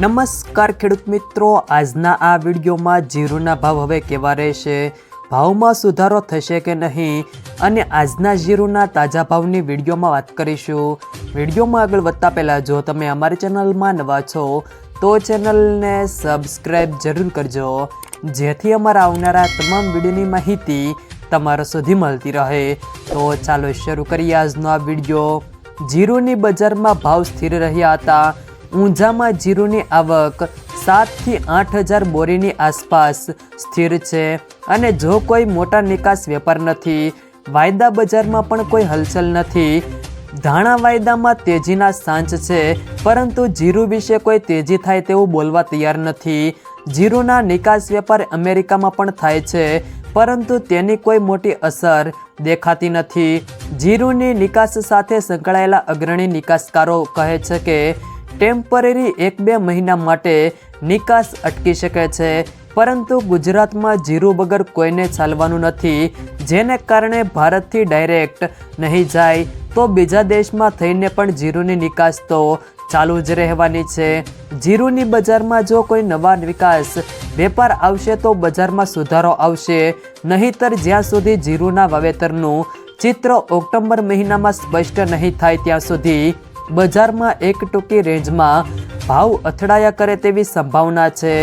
નમસ્કાર ખેડૂત મિત્રો, આજના આ વિડીયોમાં જીરુના ભાવ હવે કેવા રહેશે? ભાવમાં સુધારો થશે કે નહીં? અને આજના જીરુના તાજા ભાવની વિડીયોમાં વાત કરીશું. વિડીયોમાં આગળ વધતા પહેલાં જો તમે અમારી ચેનલમાં નવા છો, તો ચેનલને સબસ્ક્રાઈબ જરૂર કરજો, જેથી અમારા આવનારા તમામ વિડીયોની માહિતી તમારા સુધી મળતી રહે. તો ચાલો શરૂ કરીએ આજનો આ વીડિયો. જીરુની બજારમાં ભાવ સ્થિર રહ્યા હતા. ઊંઝામાં જીરુની આવક સાતથી આઠ હજાર બોરીની આસપાસ સ્થિર છે. અને જો કોઈ મોટા નિકાસ વેપાર નથી, વાયદા બજારમાં પણ કોઈ હલચલ નથી. ધાણા વાયદામાં તેજીના સાંચ છે, પરંતુ જીરુ વિશે કોઈ તેજી થાય તેવું બોલવા તૈયાર નથી. જીરુના નિકાસ વેપાર અમેરિકામાં પણ થાય છે, પરંતુ તેની કોઈ મોટી અસર દેખાતી નથી. જીરુની નિકાસ સાથે સંકળાયેલા અગ્રણી નિકાસકારો કહે છે કે ટેમ્પરરી એક બે મહિના માટે નિકાસ અટકી શકે છે. પરંતુ ગુજરાતમાં જીરું વગર કોઈને ચાલવાનું નથી. જેને કારણે ભારતથી ડાયરેક્ટ નહીં જાય, તો બીજા દેશમાં થઈને પણ જીરુની નિકાસ તો ચાલુ જ રહેવાની છે. જીરુની બજારમાં જો કોઈ નવા વિકાસ વેપાર આવશે, તો બજારમાં સુધારો આવશે. નહીંતર જ્યાં સુધી જીરુના વાવેતરનું ચિત્ર ઓક્ટોબર મહિનામાં સ્પષ્ટ નહીં થાય, ત્યાં સુધી બજારમાં એક ટૂંકી રેન્જમાં ભાવ અથડાયા કરે તેવી સંભાવના છે.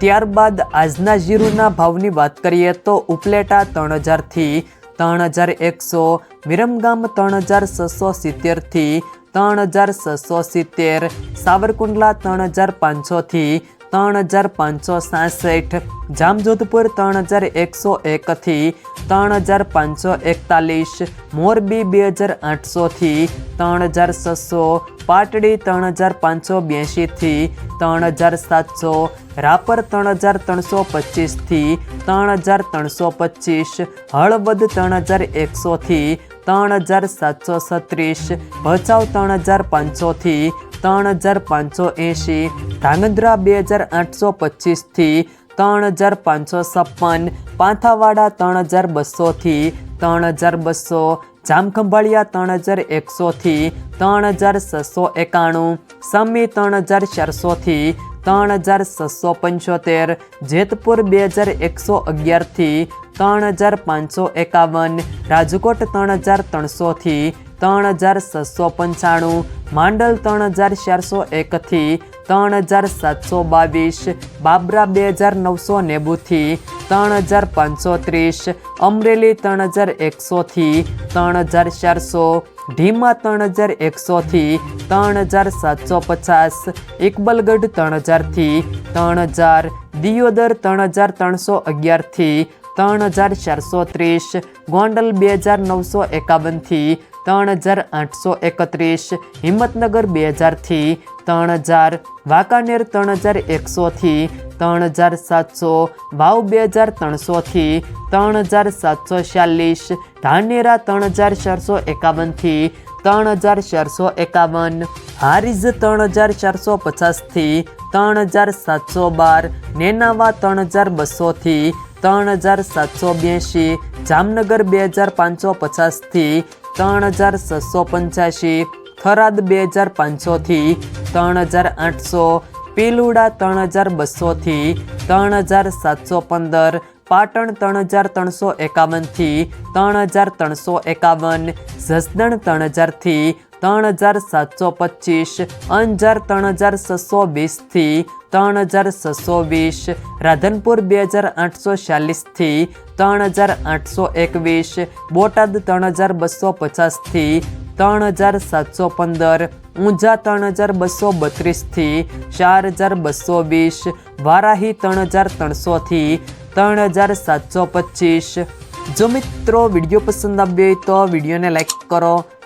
ત્યારબાદ આજના જીરુના ભાવની વાત કરીએ તો ઉપલેટા ત્રણ હજારથી ત્રણ હજાર એકસો, વિરમગામ ત્રણ હજાર છસો સિત્તેરથી ત્રણ હજાર છસો સિત્તેર, સાવરકુંડલા ત્રણ હજાર પાંચસોથી ત્રણ હજાર પાંચસો સાસઠ જામજોધપુર ત્રણ હજાર એકસો એકથી ત્રણ હજાર પાંચસો એકતાલીસ મોરબી બે હજાર આઠસોથી ત્રણ હજાર છસો પાટડી ત્રણ હજાર પાંચસો બ્યાસીથી ત્રણ હજાર સાતસો રાપર ત્રણ હજાર ત્રણસો પચીસથી ત્રણ હજાર ત્રણસો પચીસ હળવદ ત્રણ હજાર એકસોથી ત્રણ હજાર સાતસો છત્રીસ ભચાઉ ત્રણ હજાર પાંચસોથી ત્રણ હજાર પાંચસો એંશી ધાંગધ્રા બે હજાર આઠસો પચીસથી ત્રણ હજાર પાંચસો છપ્પન પાંથાવાડા ત્રણ હજાર બસોથી ત્રણ હજાર બસો જામખંભાળિયા ત્રણ હજાર એકસોથી ત્રણ હજાર છસો એકાણું સમી ત્રણ હજાર ચારસોથી ત્રણ હજાર છસો પંચોતેર જેતપુર બે હજાર એકસો અગિયારથી ત્રણ હજાર પાંચસો એકાવન રાજકોટ ત્રણ હજાર ત્રણસોથી ત્રણ હજાર છસો પંચાણું માંડલ ત્રણ હજાર ચારસો એકથી ત્રણ હજાર સાતસો બાવીસ બાબરા બે હજાર નવસો નેવુંથી ત્રણ હજાર પાંચસો ત્રીસ અમરેલી ત્રણ હજાર એકસોથી ત્રણ હજાર ચારસો ઢીમા ત્રણ હજાર એકસોથી ત્રણ હજાર સાતસો પચાસ ઇકબલગઢ ત્રણ હજારથી ત્રણ હજાર દિયોદર ત્રણ હજાર ત્રણસો અગિયારથી ત્રણ હજાર ચારસો ત્રીસ ગોંડલ બે હજાર નવસો એકાવનથી ત્રણ હજાર આઠસો એકત્રીસ હિંમતનગર બે હજારથી ત્રણ હજાર વાંકાનેર ત્રણ હજાર એકસોથી ત્રણ હજાર સાતસો વાવ બે હજાર ત્રણસોથી ત્રણ હજાર સાતસો ચાલીસ ધાનેરા ત્રણ હજાર ચારસો એકાવનથી ત્રણ હજાર ચારસો એકાવન હારીજ ત્રણ હજાર ચારસો પચાસથી ત્રણ હજાર સાતસો બાર નેનાવા ત્રણ હજાર બસોથી ત્રણ હજાર સાતસો બ્યાસી જામનગર બે હજાર પાંચસો પચાસથી ત્રણ હજાર છસો પંચ્યાસી થરાદ બે હજાર પાંચસોથી, ત્રણ હજાર આઠસો, પીલુડા ત્રણ હજાર બસોથી ત્રણ હજાર સાતસો પંદર, પાટણ ત્રણ હજાર ત્રણસો એકાવનથી, ત્રણ હજાર ત્રણસો એકાવન, જસદણ ત્રણ હજારથી ત્રણ હજાર સાતસો પચીસ, અંજાર ત્રણ હજાર છસો વીસથી ત્રણ હજાર છસો વીસ, રાધનપુર બે હજાર આઠસો ચાલીસથી ત્રણ હજાર આઠસો એકવીસ, બોટાદ ત્રણ હજાર બસો પચાસથી ત્રણ હજાર સાતસો પંદર, ઊંઝા ત્રણ હજાર બસો બત્રીસથી ચાર હજાર બસો વીસ, વારાહી ત્રણ હજાર ત્રણસોથી ત્રણ હજાર સાતસો પચીસ. જો મિત્રો વીડિયો પસંદ આવ્યો હોય તો વિડીયોને લાઈક કરો